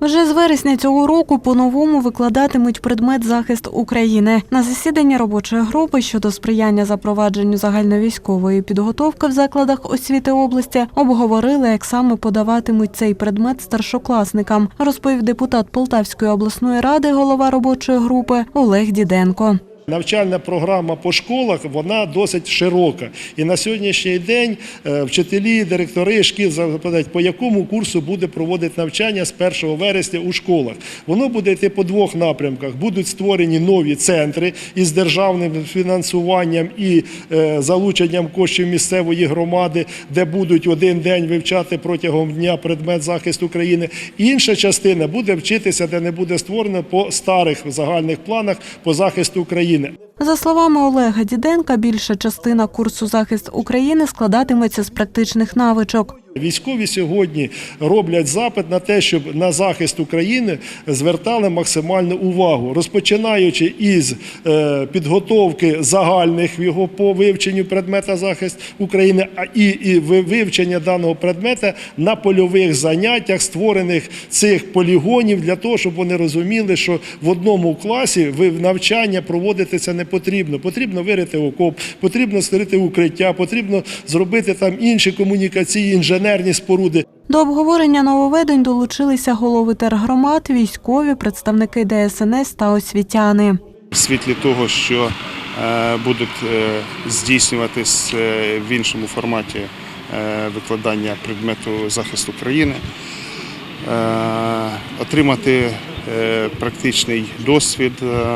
Вже з вересня цього року по-новому викладатимуть предмет захист України. На засіданні робочої групи щодо сприяння запровадженню загальновійськової підготовки в закладах освіти області обговорили, як саме подаватимуть цей предмет старшокласникам, розповів депутат Полтавської обласної ради, голова робочої групи Олег Діденко. Навчальна програма по школах вона досить широка. І на сьогоднішній день е, вчителі, директори шкіл запитають, по якому курсу буде проводити навчання з 1 вересня у школах. Воно буде йти по двох напрямках. Будуть створені нові центри із державним фінансуванням і е, залученням коштів місцевої громади, де будуть один день вивчати протягом дня предмет захисту України. Інша частина буде вчитися, де не буде створено по старих загальних планах по захисту України. За словами Олега Діденка, більша частина курсу захист України складатиметься з практичних навичок. Військові сьогодні роблять запит на те, щоб на захист України звертали максимальну увагу, розпочинаючи із е, підготовки загальних його по вивченню предмета захист України, а і, і вивчення даного предмета на польових заняттях, створених цих полігонів для того, щоб вони розуміли, що в одному класі навчання проводити це не потрібно. Потрібно вирити окоп, потрібно створити укриття, потрібно зробити там інші комунікації, інженерні споруди. До обговорення нововведень долучилися голови тергромад, військові, представники ДСНС та освітяни. в світлі того, що е, будуть е, здійснюватись е, в іншому форматі викладання предмету захисту країни, отримати практичний досвід, е,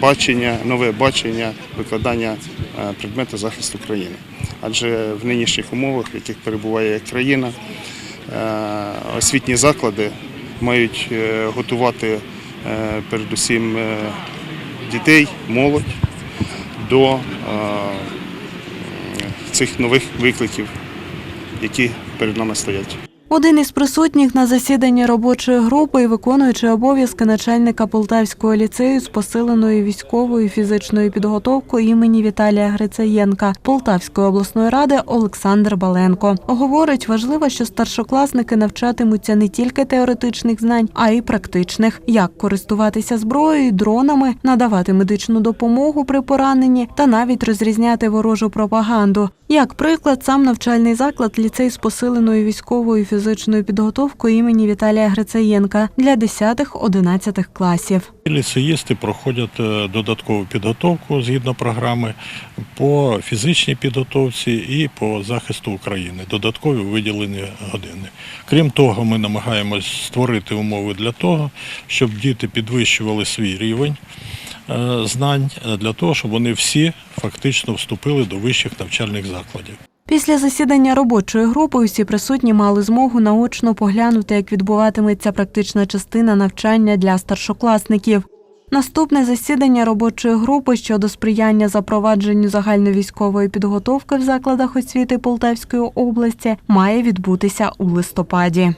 бачення, нове бачення викладання е, предмету захисту країни. Адже в нинішніх умовах, в яких перебуває країна, е, освітні заклади мають е, готувати е, передусім е, дітей, молодь до е, цих нових викликів, які перед нами стоять. Один із присутніх на засіданні робочої групи і виконуючий обов'язки начальника Полтавського ліцею з посиленою військовою фізичною підготовкою імені Віталія Грицаєнка Полтавської обласної ради Олександр Баленко. Говорить, важливо, що старшокласники навчатимуться не тільки теоретичних знань, а й практичних, як користуватися зброєю, дронами, надавати медичну допомогу при пораненні та навіть розрізняти ворожу пропаганду. Як приклад, сам навчальний заклад ліцей з посиленою військовою і фізичною підготовкою імені Віталія Грицаєнка для 10-11 класів. Ліцеїсти проходять е, додаткову підготовку згідно програми по фізичній підготовці і по захисту України. Додаткові виділені години. Крім того, ми намагаємось створити умови для того, щоб діти підвищували свій рівень е, знань е, для того, щоб вони всі фактично вступили до вищих навчальних закладів. Після засідання робочої групи усі присутні мали змогу наочно поглянути, як відбуватиметься практична частина навчання для старшокласників. Наступне засідання робочої групи щодо сприяння запровадженню загальновійськової підготовки в закладах освіти Полтавської області має відбутися у листопаді.